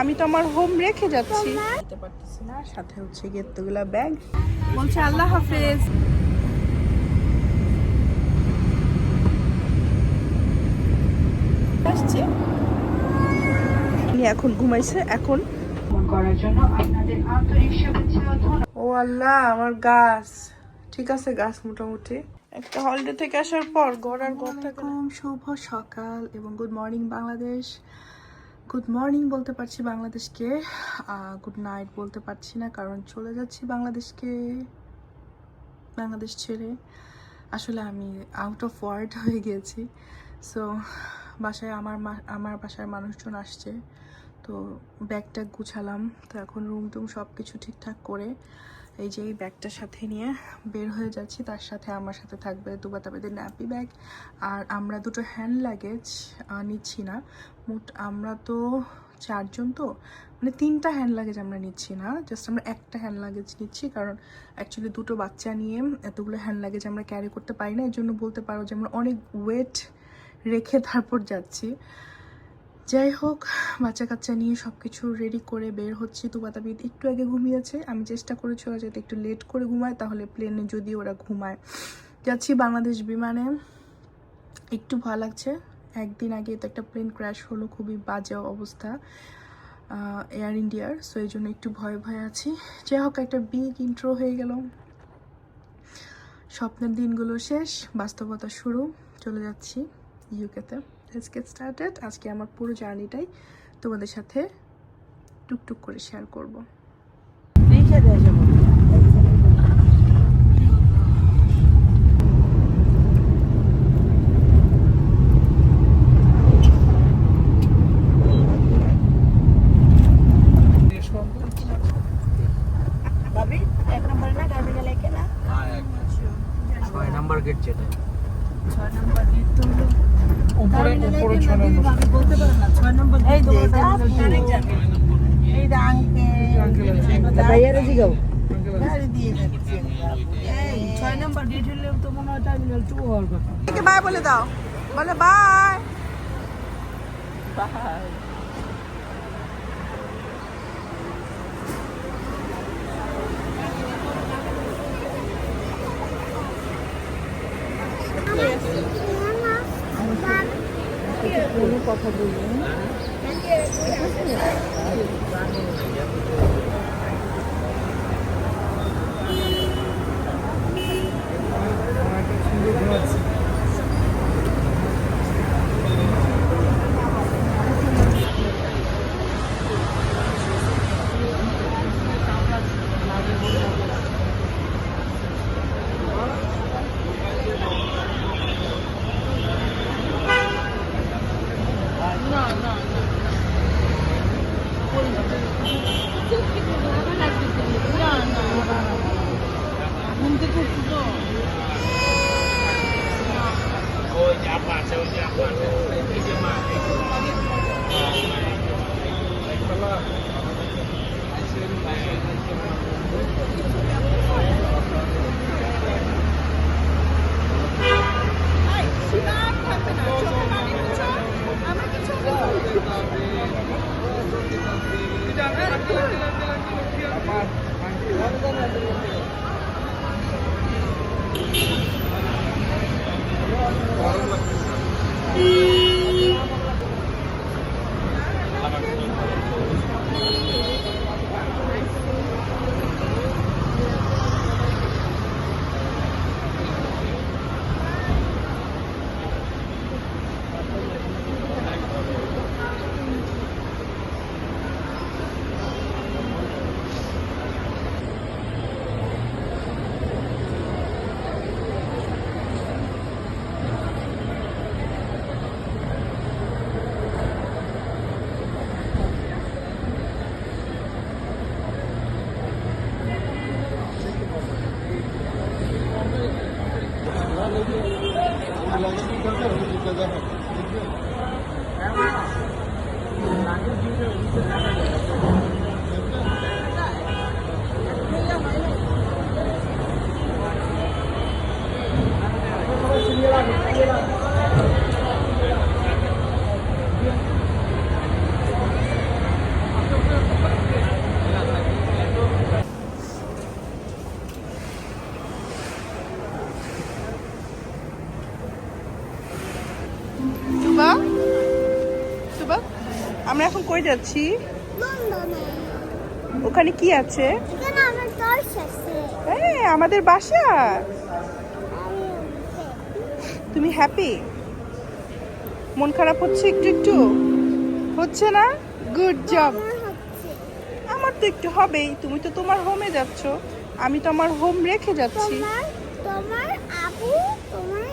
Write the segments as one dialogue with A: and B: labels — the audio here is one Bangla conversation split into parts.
A: আমি তো আমার হোম রেখে যাচ্ছি। যেতে পারতেছি না। সাথে হচ্ছে গিয়ে এতগুলা ব্যাগ বলছে আল্লাহ হাফেজ। আসছে। এখন ঘুমাইছে এখন
B: করার জন্য আপনাদের আন্তরিক শুভেচ্ছা ও
A: আল্লাহ আমার গাছ। ঠিক আছে গাছ মোটামুটি। একটা হলিডে থেকে আসার পর ঘর আর ঘর থাকে না। শুভ সকাল এবং good morning Bangladesh. Good morning বলতে পারছি বাংলাদেশকে। গুড নাইট বলতে পারছি না, কারণ চলে যাচ্ছি বাংলাদেশকে, বাংলাদেশ ছেড়ে। আসলে আমি আউট অফ ওয়ার্ড হয়ে গিয়েছি সো বাসায় আমার আমার বাসার মানুষজন আসছে। তো ব্যাগটা গুছালাম। তো এখন রুম টুম সব কিছু ঠিকঠাক করে এই যে এই ব্যাগটার সাথে নিয়ে বের হয়ে যাচ্ছি। তার সাথে আমার সাথে থাকবে দুবাতাবাদের ন্যাপি ব্যাগ আর আমরা দুটো হ্যান্ড লাগেজ নিচ্ছি না। মোট আমরা তো চারজন তো মানে তিনটা হ্যান্ড লাগেজ আমরা নিচ্ছি না জাস্ট আমরা একটা হ্যান্ড লাগেজ নিচ্ছি, কারণ অ্যাকচুয়ালি দুটো বাচ্চা নিয়ে এতগুলো হ্যান্ড লাগেজ আমরা ক্যারি করতে পারি না এর জন্য বলতে পারো যে আমরা অনেক ওয়েট রেখে তারপর যাচ্ছি। যাই হোক, বাচ্চা কাচ্চা নিয়ে সব কিছু রেডি করে বের হচ্ছি। তো একটু আগে ঘুমিয়েছে, আমি চেষ্টা করেছি ওরা যাতে একটু লেট করে ঘুমায়, তাহলে প্লেনে যদি ওরা ঘুমায়। যাচ্ছি বাংলাদেশ বিমানে, একটু ভয় লাগছে। একদিন আগে তো একটা প্লেন ক্র্যাশ হলো, খুবই বাজে অবস্থা এয়ার ইন্ডিয়ার সো এই জন্য একটু ভয় ভয় আছি। যাই হোক, একটা বিগ ইন্ট্রো হয়ে গেল। স্বপ্নের দিনগুলো শেষ, বাস্তবতা শুরু। চলে যাচ্ছি ইউকেতে লেটস গেট স্টার্টেড আজকে আমার পুরো জার্নিটাই তোমাদের সাথে টুকটুক করে শেয়ার করব
C: ছয় নাম্বার গেট যেটা
A: উপরে উপরে ছয়
C: ভাইয়ারে জিগাও।
A: বাই বলে দাও। বলে বাই। কথা বলব Thank you. কই যাচ্ছি? ওখানে কি আছে? আমাদের বাসা। তুমি হ্যাপি মন খারাপ হচ্ছে একটু একটু? হচ্ছে না? গুড জব
C: আমার
A: তো একটু হবেই। তুমি তো তোমার হোমে যাচ্ছ। আমি তো আমার হোম রেখে যাচ্ছি।
C: তোমার তোমার আপু তোমার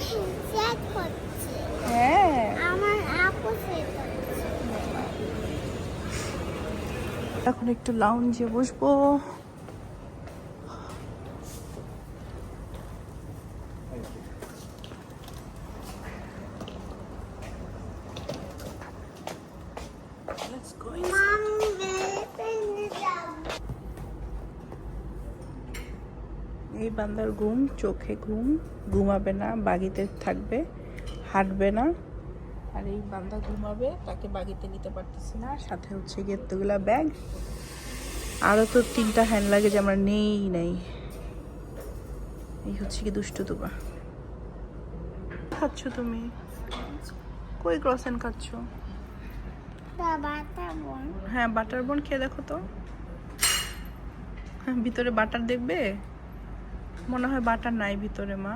A: হ্যাঁ।
C: আমার আপু সেট হচ্ছে
A: এখন একটু লাউঞ্জে বসবো। এই বান্দার ঘুম চোখে ঘুম, ঘুমাবে না, বাগিতে থাকবে, হাঁটবে না। আর এই বান্দা ঘুমাবে তাকে বাগিতে নিতে পারতেছি না। সাথে হচ্ছে গিয়ে এতগুলা ব্যাগ। আরও তো তিনটা হ্যান্ড লাগেজ আমরা নেই নেই। এই হচ্ছে কি দুষ্টু দুবা। খাচ্ছ তুমি? কই ক্রসেন খাচ্ছ? হ্যাঁ বাটার বোন খেয়ে দেখো তো। ভিতরে বাটার দেখবে? মনে হয় বাটার নাই ভিতরে মা।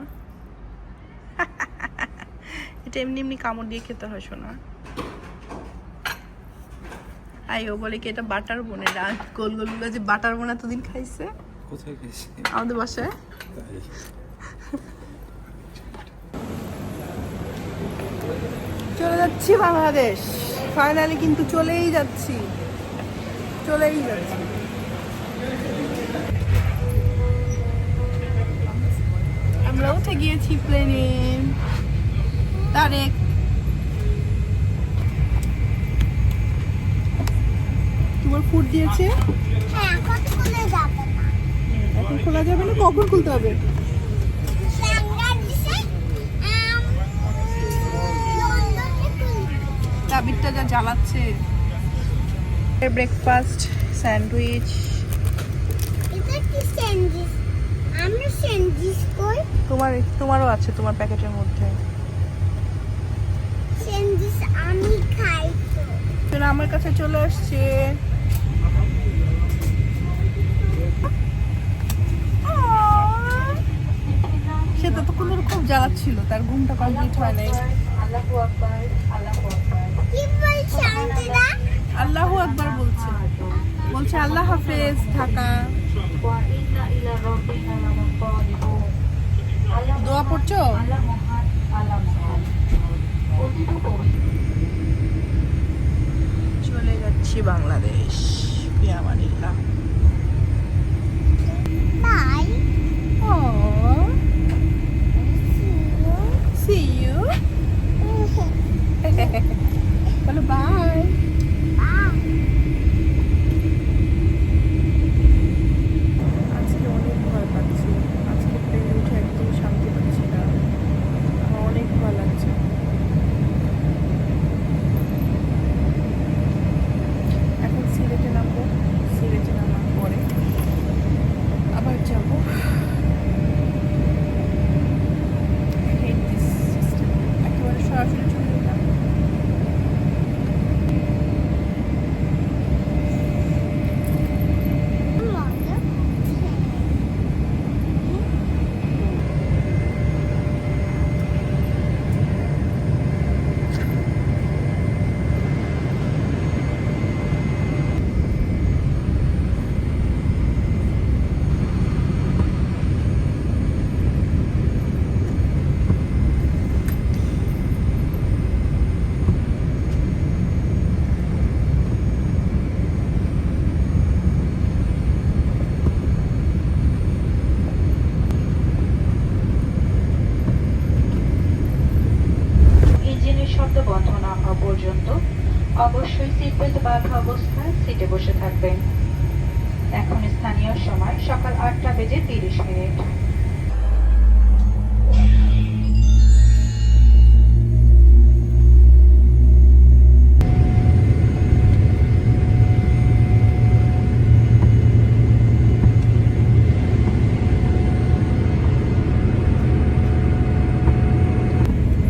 A: এটা এমনি এমনি কামড় দিয়ে খেতে হয় শোনা আই ও বলে কি এটা বাটার বোনে? গোল গোল গোলগুলো যে বাটার বোন এতদিন খাইছে।
D: কোথায় গেছি
A: আমাদের বাসায়। চলে যাচ্ছি বাংলাদেশ। ফাইনালি কিন্তু চলেই যাচ্ছি। চলেই যাচ্ছি। আমরা উঠে গিয়েছি প্লেনে তারেক। তোমার ফুড দিয়েছে?
C: হ্যাঁ এখন খুলে যাবে না?
A: কখন খুলতে হবে? তাবিরটা যা জ্বালাচ্ছে। ব্রেকফাস্ট স্যান্ডউইচ তোমার তোমারও আছে তোমার প্যাকেটের মধ্যে।
C: আমি খাই তো।
A: আমার কাছে চলে আসছে। সে ততক্ষণ ধরে খুব জ্বালাচ্ছিল তার ঘুমটা কমপ্লিট হয় নাই।
B: আল্লাহু আকবার
C: বলছে
A: বলছে। বলছে আল্লাহ হাফেজ ঢাকা। দোয়া পড়ছো? চলে যাচ্ছি বাংলাদেশ পিয়ামানিল্লাহ
C: বাই
A: Oh, see you. বলো বাই আজকে অনেক ভয় পাচ্ছি আজকে প্লেনে উঠে একদম শান্তি পাচ্ছি না আমার অনেক ভয় লাগছে এখন সিলেটে নামবো সিলেটে নামার পরে আবার যাব hate this system. একেবারে সরাসরি চলে যেতাম
B: ইঞ্জিনের শব্দ বন্ধ না হওয়া পর্যন্ত অবশ্যই সিট বেল্ট বাঁধা অবস্থায় সিটে বসে থাকবেন এখন স্থানীয় সময় সকাল আটটা বেজে তিরিশ মিনিট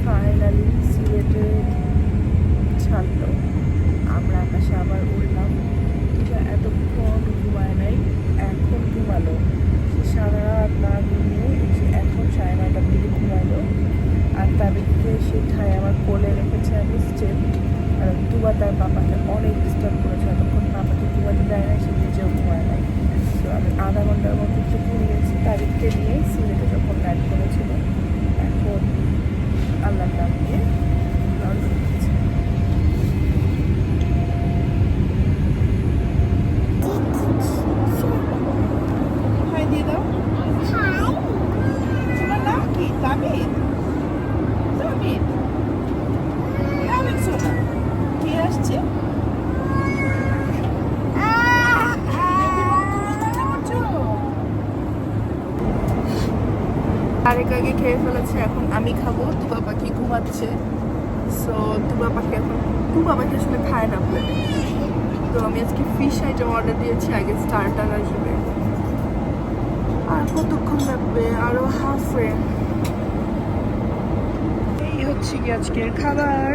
A: ফাইনালি সিলেটে ছাড়লো আমরা আকাশে তুবা তার পাপাকে অনেক ডিস্টার্ব করেছে এতক্ষণ পাপাকে ঘুমাতে দেয় না সে নিজেও ঘুমায় নাই তো আমি আধা ঘণ্টার মতো একটু ঘুমিয়েছি তারিখকে নিয়ে সিলেটে যখন ল্যান্ড করেছিল এখন আল্লাহর নাম নিয়ে রওনা দিয়েছি। হাই দিয়ে দাও
C: হাই
A: তোমার নাম কি তামিদ তামিদ তামিদ সোনা কে আসছে আরেক আগে খেয়ে ফেলেছে, এখন আমি খাব তুবা পাখি ঘুমাচ্ছে। সো তুবা পাখি এখন তুবা পাখি আসলে খায় না প্লেনে তো আমি আজকে ফিশ আইটেম অর্ডার দিয়েছি, আগে স্টার্টার আসবে। আর কতক্ষণ লাগবে? আরও হাফ এই হচ্ছে কি আজকের খাবার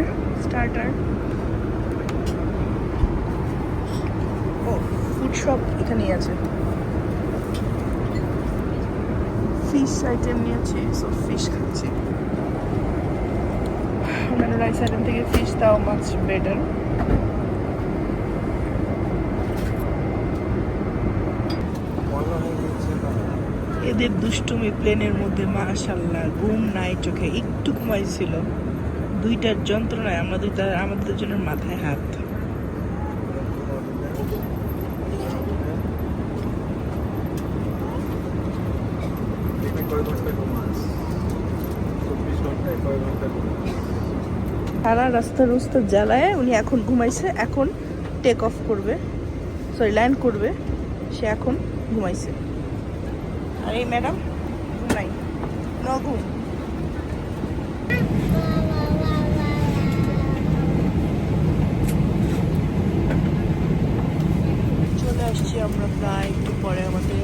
A: স্টার্টার ও ফুড শপ এখানেই আছে। ফিশ আইটেম নিয়েছি সো ফিশ খাচ্ছি অন্যান্য রাইস আইটেম থেকে ফিশ তাও মাছ বেটার এদের দুষ্টুমি প্লেনের মধ্যে মাশাল্লাহ ঘুম নাই চোখে, একটু ঘুমাইছিল। দুইটার যন্ত্রণায় আমরা দুইটা আমাদের দুজনের মাথায় হাত। সারা রাস্তা রুস্তা জ্বালায় উনি এখন ঘুমাইছে, এখন টেক অফ করবে সরি ল্যান্ড করবে, সে এখন ঘুমাইছে। আর এই ম্যাডাম ঘুম নাই, ন ঘুম। চলে আসছি আমরা প্রায় একটু পরে আমাদের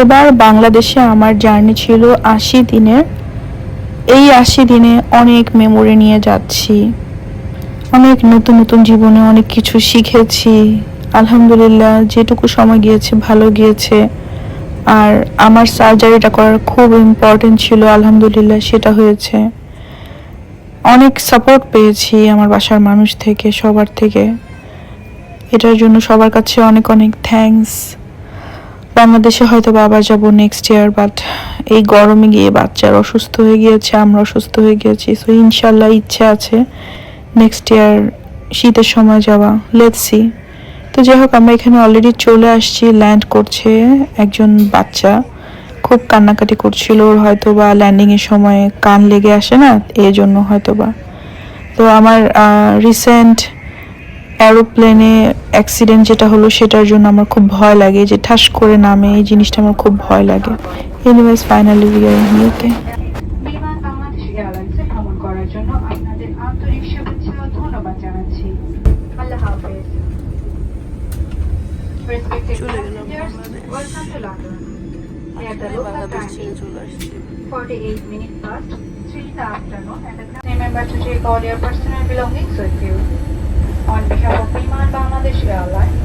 D: এবার বাংলাদেশে আমার জার্নি ছিল আশি দিনের। এই আশি দিনে অনেক মেমোরি নিয়ে যাচ্ছি। অনেক নতুন নতুন জীবনে অনেক কিছু শিখেছি। আলহামদুলিল্লাহ, যেটুকু সময় গিয়েছে, ভালো গিয়েছে। আর আমার সার্জারিটা করার খুব ইম্পর্টেন্ট ছিল, আলহামদুলিল্লাহ, সেটা হয়েছে। অনেক সাপোর্ট পেয়েছি আমার বাসার মানুষ থেকে, সবার থেকে। এটার জন্য সবার কাছে অনেক অনেক থ্যাঙ্কস বাংলাদেশে হয়তো বা আবার যাব নেক্সট ইয়ার বাট এই গরমে গিয়ে বাচ্চার অসুস্থ হয়ে গিয়েছে, আমরা অসুস্থ হয়ে গিয়েছি সো ইনশাল্লাহ ইচ্ছে আছে নেক্সট ইয়ার শীতের সময় যাওয়া। লেটস তো যাই হোক, আমরা এখানে অলরেডি চলে আসছি ল্যান্ড করছে একজন বাচ্চা। খুব কান্নাকাটি করছিল, ওর হয়তো বা ল্যান্ডিংয়ের সময় কান লেগে আসে না, এই জন্য হয়তো বা তো আমার রিসেন্ট অ্যারোপ্লেনে অ্যাক্সিডেন্ট যেটা হলো, সেটার জন্য আমার খুব ভয় লাগে যে ঠাস করে নামে, এই জিনিসটা আমার খুব ভয় লাগে।
B: Anyways finally we are UK ধন্যবাদ জানাচ্ছি। আল্লাহ হাফেজ। At the local
A: Bangladesh
B: time
A: ছেড়ে চলে আসছি
B: 48 minutes past 3 in the afternoon and the remember to take all your personal belongings with you. On behalf of Biman Bangladesh Airlines,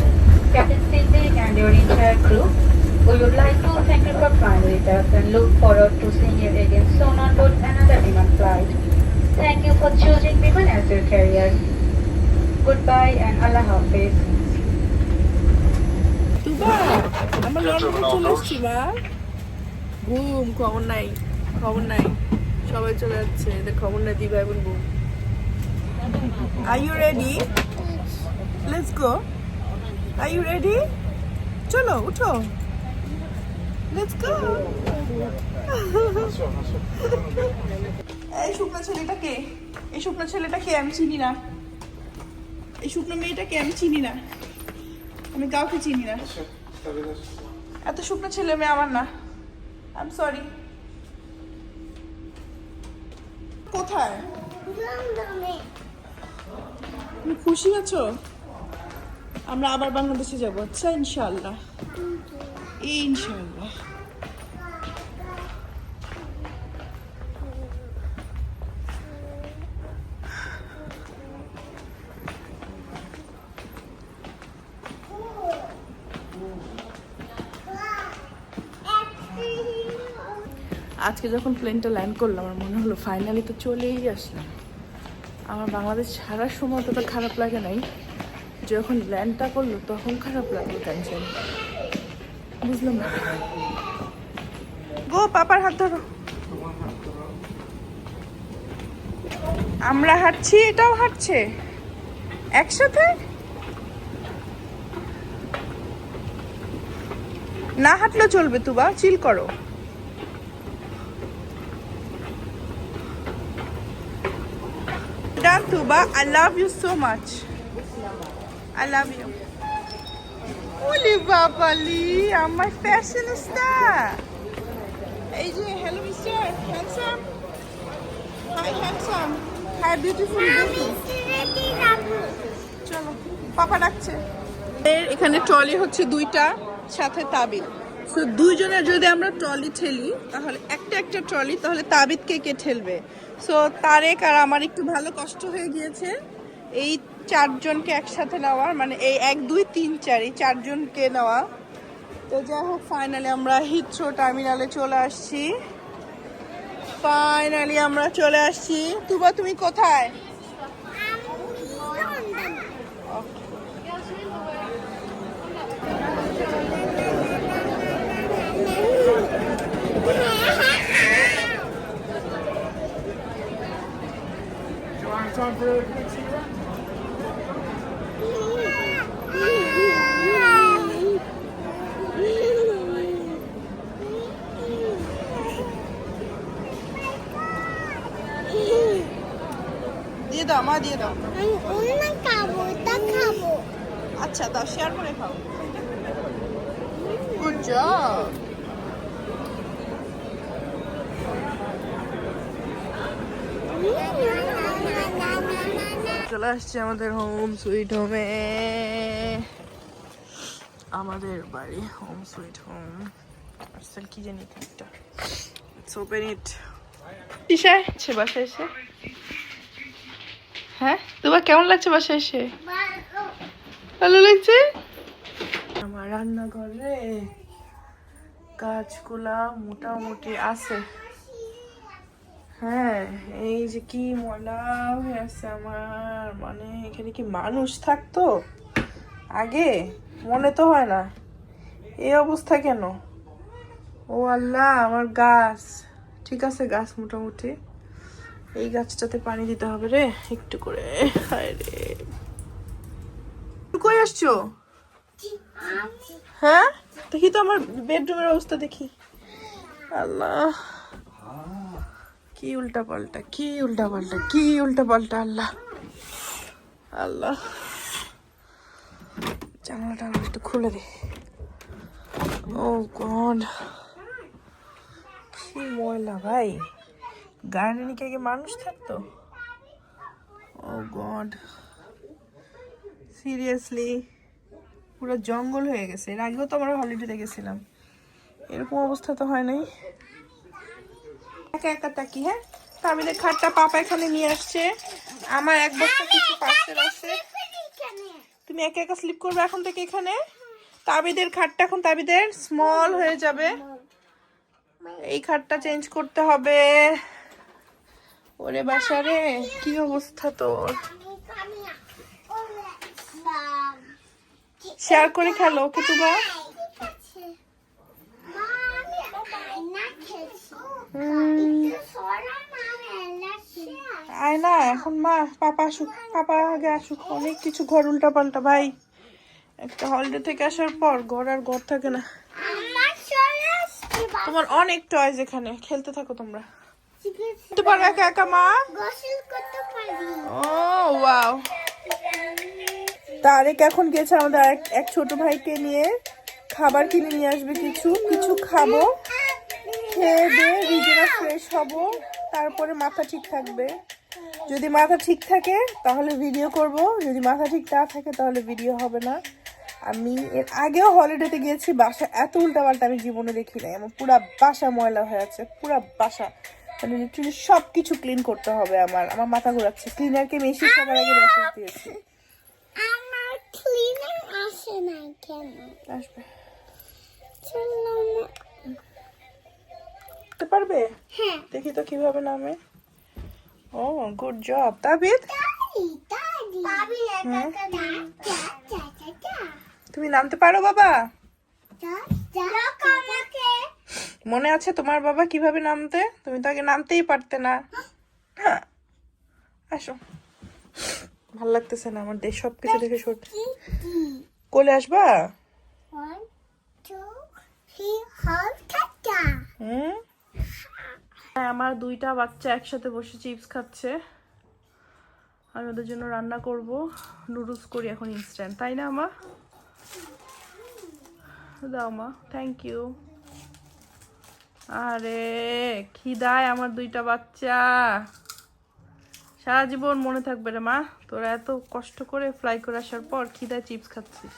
B: Captain Siddiq and your entire crew, we would like to thank you for flying with us and look forward to seeing you again soon on board another Biman flight. Thank you for choosing Biman as your carrier. Goodbye and Allah Hafiz.
A: তুবা আমরা লন্ডনে চলে আসছি মা ঘুম, খবর নাই খবর নাই। সবাই চলে যাচ্ছে, এদের খবর নাই, দিবা এখন ঘুম। Are you ready let's go are you ready চলো, উঠো। লেটস গো এই শুকনো ছেলেটা কে? এই শুকনো ছেলেটা কে? আমি চিনি না। এই শুকনো মেয়েটাকে আমি চিনি না। আমি কাউকে চিনি না। এত শুকনো ছেলে মেয়ে আমার না। আই এম সরি কোথায়? তুমি খুশি আছো? আমরা আবার বাংলাদেশে যাব। আচ্ছা ইনশাল্লাহ ইনশাল্লাহ আজকে যখন প্লেনটা ল্যান্ড করলাম, আমার মনে হলো ফাইনালি তো চলেই আসলাম। আমার বাংলাদেশ ছাড়ার সময় তো খারাপ লাগে নাই। যখন ল্যান্ডটা করল, তখন খারাপ লাগল টেনশন বুঝলাম না। গো, পাপার হাত ধরো। আমরা হাঁটছি, এটাও হাঁটছে। একসাথে? না হাঁটলেও চলবে, তুবা চিল করো। Tuba. I love you so much. I love you. Holy babali, আমার ফ্যাশনিস্টা এই যে hello mister handsome hi handsome hi beautiful
C: আমি সিলেটে যাব
A: চলো পাপা ডাকছে। এর এখানে ট্রলি হচ্ছে দুইটা সাথে তাবিদ সো দুইজনের যদি আমরা ট্রলি ঠেলি তাহলে একটা একটা ট্রলি তাহলে তাবিদকে কে ঠেলবে? সো তারেক আর আমার একটু ভালো কষ্ট হয়ে গিয়েছে। এই চারজনকে একসাথে নেওয়ার মানে এই এক, দুই, তিন, চার, এই চারজনকে নেওয়া। তো যাই হোক ফাইনালি আমরা হিথ্রো টার্মিনালে চলে আসছি। ফাইনালি আমরা চলে আসছি। তুবা, তুমি কোথায়? দিয়ে দাও মা দিয়ে দাও।
C: খাব তা খাব।
A: আচ্ছা দাও শেয়ার করে খাও। গুড জব চলে আসছে আমাদের হোম সুইট হোমে আমাদের বাড়ি হোম সুইট হোম কি জানি একটা। ওপেন ইট দিশায় আছে বাসায় এসে। হ্যাঁ তোমার কেমন লাগছে বাসায় এসে? ভালো লাগছে? আমার রান্নাঘরে কাজগুলা মোটামুটি আছে। হ্যাঁ এই যে কি ময়লা হয়ে আছে আমার। মানে এখানে কি মানুষ থাকতো? আগে? মনে তো হয় না। এই অবস্থা কেন? ও আল্লাহ, আমার গাছ। ঠিক আছে গাছ মোটামুটি। এই গাছটাতে পানি দিতে হবে রে, একটু করে। হায় রে। কই আসছো? হ্যাঁ? দেখি তো আমার বেডরুমের অবস্থা দেখি। আল্লাহ। কি উল্টা পাল্টা, কি উল্টা পাল্টা, কি উল্টা পাল্টা, আল্লাহ। আল্লাহ। জানালাটা একটু খুলে দে। ও গড। কি ময়লা ভাই। গার্ডেনে কি মানুষ থাকতো? ও গড। সিরিয়াসলি, পুরো জঙ্গল হয়ে গেছে। এর আগেও তো আমরা হলিডেতে গেছিলাম। এরকম অবস্থা তো হয় নাই। একা একা তাকি হ্যাঁ? তো আমাদের খাটটা পাপা এখানে নিয়ে আসছে আমার এক বস্তা কিছু পার্সেল আছে। তুমি একা একা স্লিপ করবে এখন থেকে এখানে? তাবিদের খাটটা এখন তাবিদের স্মল হয়ে যাবে। এই খাটটা চেঞ্জ করতে হবে। ওরে বাসারে কি অবস্থা তোর? শেয়ার করে খেলো ওকে তোমার আয় না, এখন মা, পাপা আসুক, পাপা আগে আসুক। অনেক কিছু ঘর উল্টা পাল্টা ভাই। একটা হলিডে থেকে আসার পর ঘর আর ঘর থাকে না। তোমার অনেক টয়েস এখানে, খেলতে থাকো তোমরা। খেলতে পারো, একা একা মা?
C: করতে
A: ও ওয়াও তারেক এখন গেছে আমাদের এক ছোট ভাইকে নিয়ে। খাবার কিনে নিয়ে আসবে কিছু কিছু খাব। খেয়ে দিয়ে নিজেরা ফ্রেশ হব তারপরে মাথা ঠিক থাকবে। যদি মাথা ঠিক থাকে তাহলে ভিডিও করব। যদি মাথা ঠিক না থাকে তাহলে ভিডিও হবে না। আমি এর আগেও হলিডেতে গিয়েছি বাসা এত উল্টাপাল্টা আমি জীবনে দেখি নাই। আমার পুরা বাসা ময়লা হয়ে আছে পুরা বাসা। মানে লিটারালি সব কিছু ক্লিন করতে হবে আমার। আমার মাথা ঘোরাচ্ছে। ক্লিনারকে মেশিন সবার আগে মেসেজ দিয়েছি।
C: আমার ক্লিনার আসে না কেন?
A: আসবে। নামতে পারবে?
C: হ্যাঁ।
A: দেখি তো কীভাবে নামে। Oh good job Tabid? তুমি নামতে পারো বাবা? মনে আছে তোমার বাবা কীভাবে নামতে? তুমি তো আগে নামতেই পারতে না। হ্যাঁ। আসো। ভালো লাগতেছে না আমার দেশ সব কিছু দেখে
C: কি
A: কোলে আসবা? হুম? আমার দুইটা বাচ্চা একসাথে বসে চিপস খাচ্ছে। আমি ওদের জন্য রান্না করব। নুডলস করি এখন ইনস্ট্যান্ট তাই না, মা? দাও, মা থ্যাংক ইউ আরে, খিদায় আমার দুইটা বাচ্চা। সারা জীবন মনে থাকবে রে, মা। তোরা এত কষ্ট করে ফ্লাই করে আসার পর খিদায় চিপস খাচ্ছিস।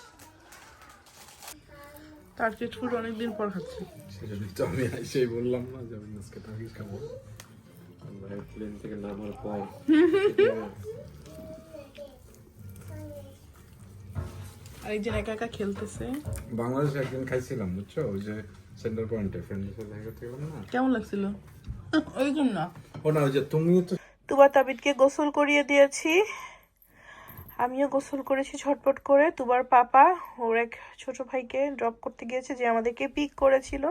A: টার্গেট ফুড অনেকদিন পর খাচ্ছি।
E: সেজন্য তো আমি এসেই বললাম না যে আমি আজকে টার্গেট খাব। আমরা প্লেন থেকে নামার পর
A: আরেকজন একা একা খেলতেছে।
E: বাংলাদেশে একদিন খাইছিলাম বুঝছ? ওই যে সেন্টার পয়েন্টে ফ্রেন্ডের সাথে দেখা থেকে না?
A: কেমন লাগছিল? ওইরকম না।
E: ও না ওই যে তুমিও তো
A: তুবা তাবিদকে গোসল করিয়ে দিয়েছি। আমিও গোসল করেছি ঝটপট করে। তুবার পাপা ওর এক ছোট ভাইকে ড্রপ করতে গিয়েছে যে আমাদেরকে পিক করেছিল।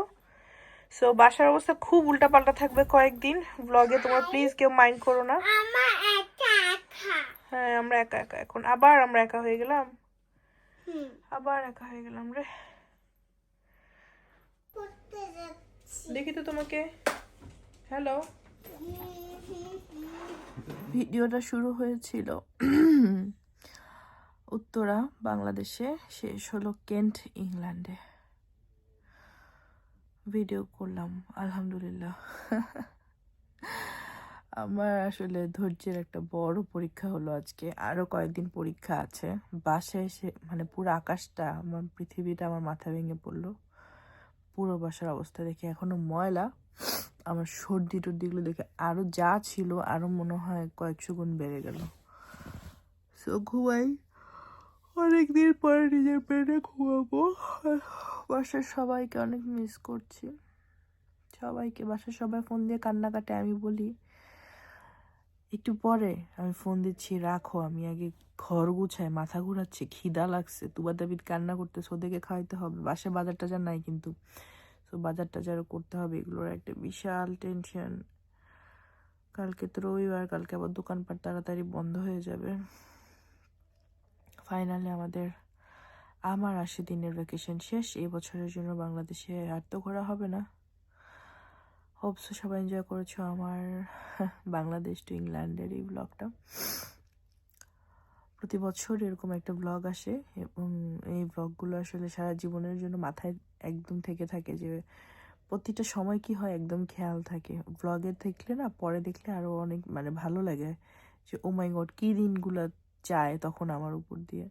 A: সো বাসার অবস্থা খুব উল্টাপাল্টা থাকবে কয়েকদিন। ব্লগে তোমার প্লিজ কেউ মাইন্ড করো না।
C: আমার একা একা।
A: হ্যাঁ আমরা একা একা এখন। আবার আমরা একা হয়ে গেলাম? আবার একা হয়ে গেলাম রে। দেখি তো তোমাকে। হ্যালো ভিডিওটা শুরু হয়েছিল। উত্তরা, বাংলাদেশে, শেষ হলো কেন্ট, ইংল্যান্ডে। ভিডিও করলাম, আলহামদুলিল্লাহ। আমার আসলে ধৈর্যের একটা বড় পরীক্ষা হলো আজকে। আরও কয়েকদিন পরীক্ষা আছে। বাসায় এসে মানে পুরো আকাশটা, আমার পৃথিবীটা আমার মাথা ভেঙে পড়ল। পুরো বাসার অবস্থা দেখে এখনও ময়লা। আমার সর্দি টর্দিগুলো দেখে আরও যা ছিল, আরও মনে হয় কয়েকশো গুণ বেড়ে গেল। সো ঘুমাই। অনেকদিন পরে নিজের পেটে ঘুমাবো। বাসার সবাইকে অনেক মিস করছি। সবাইকে, বাসার সবাই ফোন দিয়ে কান্নাকাটে আমি বলি, একটু পরে আমি ফোন দিচ্ছি, রাখো, আমি আগে ঘর গুছাই, মাথা ঘুরাচ্ছি, খিদা লাগছে। তুবা দাবিদ কান্না করতেছে, ওদেরকে খাওয়াইতে হবে। বাসায় বাজার টাজার নাই কিন্তু, তো বাজার টাজারও করতে হবে, এগুলোর একটা বিশাল টেনশন কালকে তো রবিবার, কালকে আবার দোকানপাট তাড়াতাড়ি বন্ধ হয়ে যাবে। ফাইনালি আমাদের আমার আশি দিনের ভ্যাকেশন শেষ। এই বছরের জন্য বাংলাদেশে আর তো ঘোরা হবে না। হোপস সবাই এনজয় করেছ আমার বাংলাদেশ টু ইংল্যান্ডের এই ব্লগটা প্রতি বছর এরকম একটা ব্লগ আসে এবং এই ব্লগগুলো আসলে সারা জীবনের জন্য মাথায় একদম থেকে থাকে যে প্রতিটা সময় কি হয় একদম খেয়াল থাকে। ব্লগে দেখলে না, পরে দেখলে আরও অনেক মানে ভালো লাগে যে ও মাই গড কি দিনগুলো চায় তখন আমার উপর দিয়ে।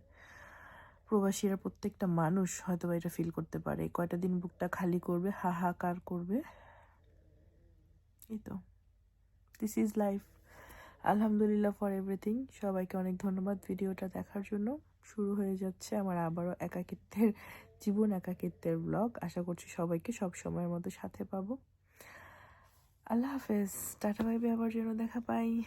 A: প্রবাসীরা প্রত্যেকটা মানুষ হয়তো বা এটা ফিল করতে পারে। কয়টা দিন বুকটা খালি করবে, হাহাকার করবে। এই তো দিস ইজ লাইফ আলহামদুলিল্লাহ ফর এভরিথিং সবাইকে অনেক ধন্যবাদ ভিডিওটা দেখার জন্য। শুরু হয়ে যাচ্ছে আমার আবারও একাকিত্বের জীবন, একাকিত্বের ব্লগ আশা করছি সবাইকে সব সময়ের মতো সাথে পাবো। আল্লাহ হাফেজ। টাটা বাইবে আবার যেন দেখা পাই।